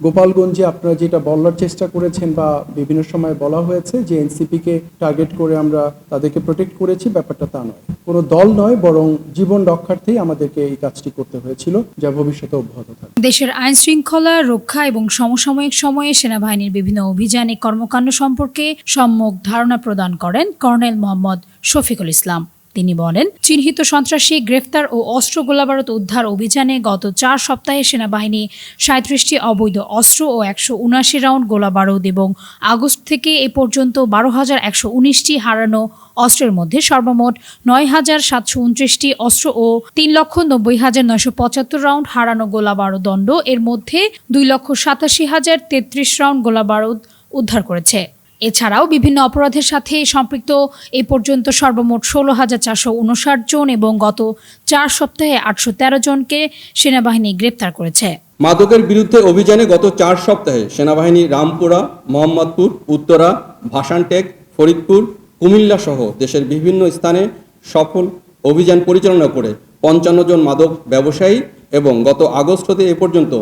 গোপালগঞ্জে আপনারা যেটা বলার চেষ্টা করেছেন বা বিভিন্ন সময় বলা হয়েছে যে এনসিপিকে টার্গেট করে আমরা তাদেরকে প্রোটেক্ট করেছি, ব্যাপারটা তা নয়। কোনো দল নয়, বরং জীবন রক্ষার্থেই আমাদেরকে এই কাজটি করতে হয়েছিল, যা ভবিষ্যতে অব্যাহত থাকবে। দেশের আইন শৃঙ্খলা রক্ষা এবং সমসাময়িক সময়ে সেনাবাহিনীর বিভিন্ন অভিযানে কর্মকাণ্ড সম্পর্কে সম্যক ধারণা প্রদান করেন কর্নেল মোহাম্মদ শফিকুল ইসলাম। তিনি বলেন, চিহ্নিত সন্ত্রাসী গ্রেফতার ও অস্ত্র গোলাবারুদ উদ্ধার অভিযানে গত চার সপ্তাহে সেনাবাহিনী সাঁত্রিশটি অবৈধ অস্ত্র ও একশো উনআশি রাউন্ড গোলাবারুদ এবং আগস্ট থেকে এ পর্যন্ত বারো হাজার একশো উনিশটি হারানো অস্ত্রের মধ্যে সর্বমোট নয় হাজার সাতশো উনত্রিশটি অস্ত্র ও তিন লক্ষ নব্বই হাজার নয়শো পঁচাত্তর রাউন্ড হারানো গোলাবারুদ দণ্ড এর মধ্যে দুই লক্ষ সাতাশি হাজার তেত্রিশ রাউন্ড গোলাবারুদ উদ্ধার করেছে। এছাড়াও বিভিন্ন অপরাধের সাথে সম্পৃক্ত এ পর্যন্ত সর্বমোট ষোলো হাজার চারশো উনষাট জন এবং গত চার সপ্তাহে আটশো তেরো জনকে সেনাবাহিনী গ্রেপ্তার করেছে। মাদকের বিরুদ্ধে অভিযানে গত চার সপ্তাহে সেনাবাহিনী রামপুরা, মোহাম্মদপুর, উত্তরা, ভাসানটেক, ফরিদপুর, কুমিল্লা সহ দেশের বিভিন্ন স্থানে সফল অভিযান পরিচালনা করে পঞ্চান্ন জন মাদক ব্যবসায়ী এবং গত আগস্ট হতে এ পর্যন্ত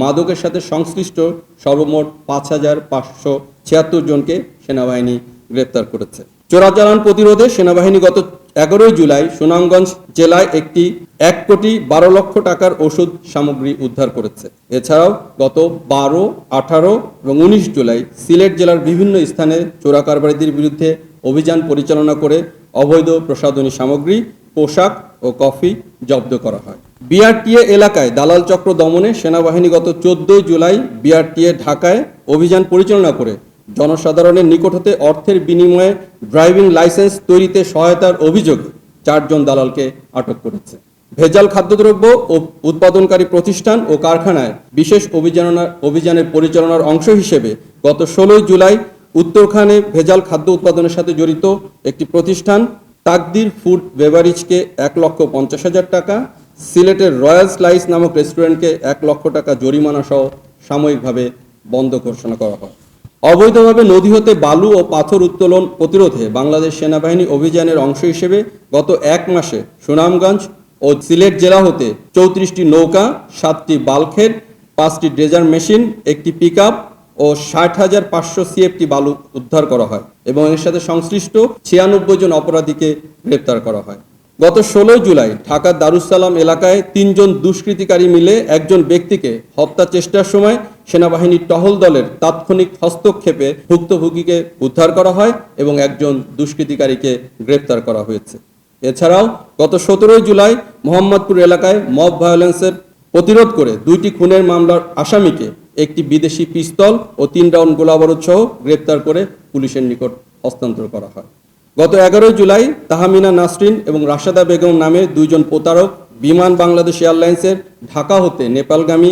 মাদকের সাথে সংশ্লিষ্ট সর্বমোট পাঁচ হাজার পাঁচশো ছিয়াত্তর জনকে সেনাবাহিনী গ্রেপ্তার করেছে। চোরাচালান প্রতিরোধে সেনাবাহিনী গত এগারোই জুলাই সুনামগঞ্জ জেলায় একটি এক কোটি বারো লক্ষ টাকার ওষুধ সামগ্রী উদ্ধার করেছে। এছাড়াও গত বারো, আঠারো এবং উনিশ জুলাই সিলেট জেলার বিভিন্ন স্থানে চোরা কারবারিদের বিরুদ্ধে অভিযান পরিচালনা করে অবৈধ প্রসাধনী সামগ্রী, পোশাক ও কফি জব্দ করা হয়। বিআরটিএ এলাকায় দালাল চক্র দমনে সেনাবাহিনী গত চোদ্দই জুলাই বিআরটিএ ঢাকায় অভিযান পরিচালনা করে জনসাধারণের নিকট হতে অর্থের বিনিময়ে ড্রাইভিং লাইসেন্স তৈরিতে সহায়তার অভিযোগে চারজন দালালকে আটক করেছে। ভেজাল খাদ্যদ্রব্য ও উৎপাদনকারী প্রতিষ্ঠান ও কারখানায় বিশেষ অভিযাননা, অভিযানের পরিচালনার অংশ হিসেবে গত ষোলোই জুলাই উত্তরখানে ভেজাল খাদ্য উৎপাদনের সাথে জড়িত একটি প্রতিষ্ঠান তাকদির ফুড বেভারিজকে এক লক্ষ পঞ্চাশ হাজার টাকা, সিলেটের রয়্যাল স্লাইস নামক রেস্টুরেন্টকে এক লক্ষ টাকা জরিমানা সহ সাময়িকভাবে বন্ধ ঘোষণা করা হয়। অবৈধভাবে নদী হতে বালু ও পাথর উত্তোলন প্রতিরোধে বাংলাদেশ সেনাবাহিনী অভিযানের অংশ হিসেবে গত এক মাসে সুনামগঞ্জ ও সিলেট জেলা হতে চৌত্রিশটি নৌকা, সাতটি বালখের, পাঁচটি ড্রেজার মেশিন, একটি পিকআপ ও ষাট হাজার পাঁচশো সিএফটি বালু উদ্ধার করা হয় এবং এর সাথে সংশ্লিষ্ট ছিয়ানব্বই জন অপরাধীকে গ্রেপ্তার করা হয়। গত ষোলোই জুলাই ঢাকার দারুসালাম এলাকায় তিনজন দুষ্কৃতিকারী মিলে একজন ব্যক্তিকে হত্যা চেষ্টার সময় সেনাবাহিনীর টহল দলের তাৎক্ষণিক হস্তক্ষেপে ভুক্তভোগীকে উদ্ধার করা হয় এবং একজন দুষ্কৃতিকারীকে গ্রেপ্তার করা হয়েছে। এছাড়াও গত সতেরোই জুলাই মোহাম্মদপুর এলাকায় মব ভায়োলেন্সের প্রতিরোধ করে দুইটি খুনের মামলার আসামিকে একটি বিদেশি পিস্তল ও তিন রাউন্ড গোলাবারুদ সহ গ্রেপ্তার করে পুলিশের নিকট হস্তান্তর করা হয়। গত এগারোই জুলাই তাহামিনা নাসরিন এবং রাশেদা বেগম নামে দুইজন প্রতারক বিমান বাংলাদেশ এয়ারলাইন্সের ঢাকা হতে নেপালগামী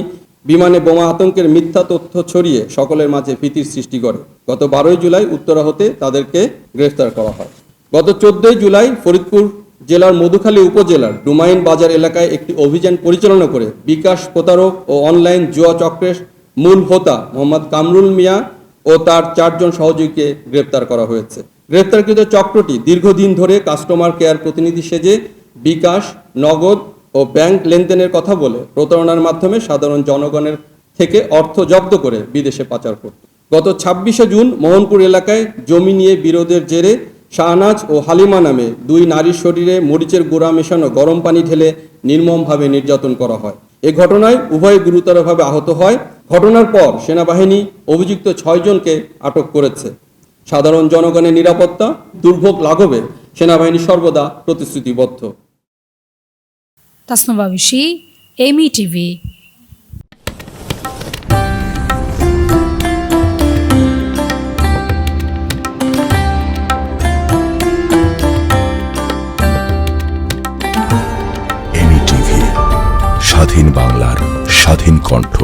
বিমানে বোমা আতঙ্কের মিথ্যা তথ্য ছড়িয়ে সকলের মাঝে ভীতির সৃষ্টি করে। গত বারোই জুলাই উত্তরা হতে তাদেরকে গ্রেফতার করা হয়। গত চোদ্দই জুলাই ফরিদপুর জেলার মধুখালী উপজেলার ডুমাইন বাজার এলাকায় একটি অভিযান পরিচালনা করে বিকাশ প্রতারক ও অনলাইন জুয়া চক্রের মূল হোতা মোহাম্মদ কামরুল মিয়া ও তার চারজন সহযোগীকে গ্রেপ্তার করা হয়েছে। গ্রেপ্তারকৃত চক্রটি দীর্ঘদিন ধরে কাস্টমার কেয়ার প্রতিনিধি সেজে বিকাশ, নগদ ও ব্যাংক লেনদেনের কথা বলে প্রতারণার মাধ্যমে সাধারণ জনগণের থেকে অর্থ জব্দ করে বিদেশে পাচার করত। গত ছাব্বিশে জুন মোহনপুর এলাকায় জমি নিয়ে বিরোধের জেরে শাহনাজ ও হালিমা নামে দুই নারীর শরীরে মরিচের গুঁড়া মেশানো গরম পানি ঢেলে নির্মমভাবে নির্যাতন করা হয়। এ ঘটনায় উভয় গুরুতরভাবে আহত হয়। ঘটনার পর সেনাবাহিনী অভিযুক্ত ছয়জনকে আটক করেছে। সাধারণ জনগণের নিরাপত্তা দুর্ভোগ লাঘবে সেনাবাহিনী সর্বদা প্রতিশ্রুতিবদ্ধ। তাসনুবা বিশি এমি টিভি। এমি টিভি স্বাধীন বাংলার স্বাধীন কণ্ঠ।